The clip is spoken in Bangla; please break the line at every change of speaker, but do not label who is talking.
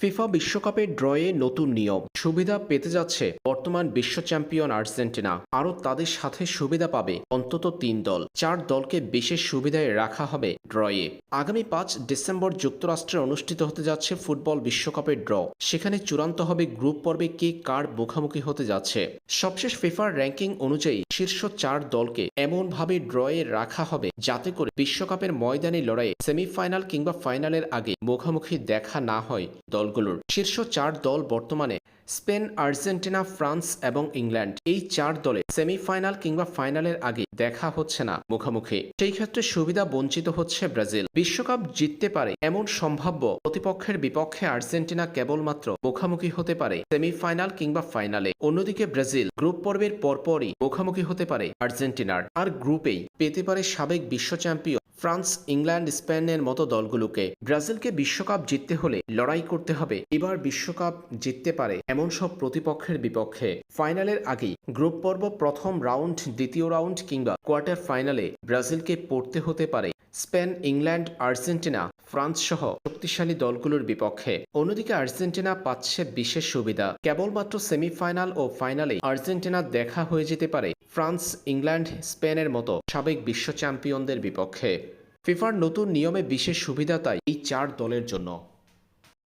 ফিফা বিশ্বকাপের ড্রয়ে নতুন নিয়ম। সুবিধা পেতে যাচ্ছে বর্তমান বিশ্ব চ্যাম্পিয়ন আর্জেন্টিনা। আরও তাদের সাথে সুবিধা পাবে অন্তত তিন দল। চার দলকে বিশেষ সুবিধায় রাখা হবে ড্রয়ে। আগামী পাঁচ ডিসেম্বর যুক্তরাষ্ট্রে অনুষ্ঠিত হতে যাচ্ছে ফুটবল বিশ্বকাপের ড্র। সেখানে চূড়ান্ত হবে গ্রুপ পর্বে কে কার মুখোমুখি হতে যাচ্ছে। সবশেষ ফিফার র্যাঙ্কিং অনুযায়ী শীর্ষ চার দলকে এমনভাবে ড্রয়ে রাখা হবে যাতে করে বিশ্বকাপের ময়দানে লড়াইয়ে সেমিফাইনাল কিংবা ফাইনালের আগে মুখোমুখি দেখা না হয় দলগুলোর। শীর্ষ চার দল বর্তমানে স্পেন, আর্জেন্টিনা, ফ্রান্স এবং ইংল্যান্ড। এই চার দলে সেমিফাইনাল কিংবা ফাইনালের আগে দেখা হচ্ছে না মুখোমুখি। সেই ক্ষেত্রে সুবিধা বঞ্চিত হচ্ছে ব্রাজিল। বিশ্বকাপ জিততে পারে এমন সম্ভাব্য প্রতিপক্ষের বিপক্ষে আর্জেন্টিনা কেবলমাত্র মুখোমুখি হতে পারে সেমিফাইনাল কিংবা ফাইনালে। অন্যদিকে ব্রাজিল গ্রুপ পর্বের পরপরই মুখোমুখি হতে পারে আর্জেন্টিনার। আর গ্রুপেই পেতে পারে সাবেক বিশ্ব চ্যাম্পিয়ন ফ্রান্স, ইংল্যান্ড, স্পেনের মতো দলগুলোকে ব্রাজিলকে বিশ্বকাপ জিততে হলে লড়াই করতে হবে। এবার বিশ্বকাপ জিততে পারে এমন সব প্রতিপক্ষের বিপক্ষে। ফাইনালের আগেই গ্রুপ পর্ব প্রথম রাউন্ড, দ্বিতীয় রাউন্ড কিংবা কোয়ার্টার ফাইনালে ব্রাজিলকে পড়তে হতে পারে। স্পেন, ইংল্যান্ড, আর্জেন্টিনা, ফ্রান্স সহ শক্তিশালী দলগুলোর বিপক্ষে। অন্যদিকে আর্জেন্টিনা পাচ্ছে বিশেষ সুবিধা। কেবলমাত্র সেমিফাইনাল ও ফাইনালে আর্জেন্টিনা দেখা হয়ে যেতে পারে। ফ্রান্স, ইংল্যান্ড, স্পেনের মতো সাবেক বিশ্ব চ্যাম্পিয়নদের বিপক্ষে। ফিফার নতুন নিয়মে বিশেষ সুবিধা তাই এই চার দলের জন্য।